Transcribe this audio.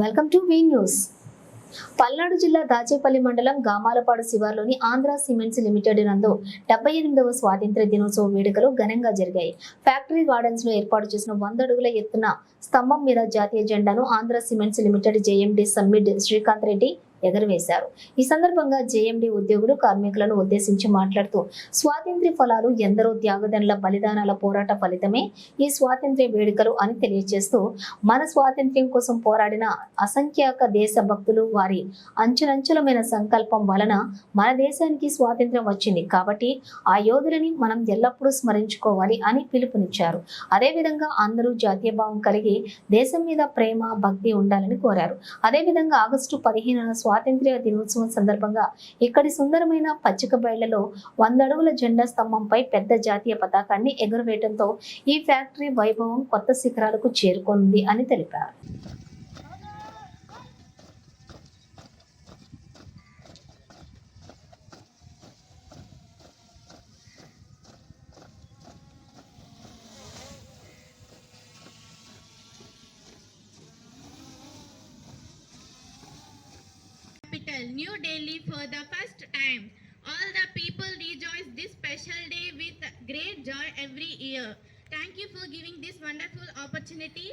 Welcome to V news. Palnadu జిల్లా దాచేపల్లి మండలం గామాలపాడు శివార్లోని ఆంధ్ర సిమెంట్స్ లిమిటెడ్ నందు డెబ్బై ఎనిమిదవ స్వాతంత్ర దినోత్సవ వేడుకలు ఘనంగా జరిగాయి. ఫ్యాక్టరీ గార్డెన్స్లో ఏర్పాటు చేసిన వంద అడుగుల ఎత్తున స్తంభం మీద జాతీయ జెండాను ఆంధ్ర సిమెంట్స్ లిమిటెడ్ జేఎండి సమ్మిడ్ శ్రీకాంత్ రెడ్డి ఎగరవేశారు. ఈ సందర్భంగా జేఎండి ఉద్యోగులు కార్మికులను ఉద్దేశించి మాట్లాడుతూ స్వాతంత్ర్య ఫలాలు ఎందరో త్యాగదనుల బలిదానాల పోరాట ఫలితమే ఈ స్వాతంత్ర్య వేడుకలు అని తెలియజేస్తూ మన స్వాతంత్ర్యం కోసం పోరాడిన అసంఖ్యాక దేశ భక్తులు వారి అంచులంచులమైన సంకల్పం వలన మన దేశానికి స్వాతంత్ర్యం వచ్చింది. కాబట్టి ఆ యోధులని మనం ఎల్లప్పుడూ స్మరించుకోవాలి అని పిలుపునిచ్చారు. అదేవిధంగా అందరూ జాతీయ భావం కలిగి దేశం మీద ప్రేమ భక్తి ఉండాలని కోరారు. అదేవిధంగా ఆగస్టు పదిహేనున స్వాతంత్ర్య దినోత్సవం సందర్భంగా ఇక్కడి సుందరమైన పచ్చిక బయళ్ళలో వంద అడుగుల జెండా స్తంభంపై పెద్ద జాతీయ పతాకాన్ని ఎగురవేయడంతో ఈ ఫ్యాక్టరీ వైభవం కొత్త శిఖరాలకు చేరుకుంది అని తెలిపారు. New Delhi, for the first time. All the people rejoice this special day with great joy every year. Thank you for giving this wonderful opportunity.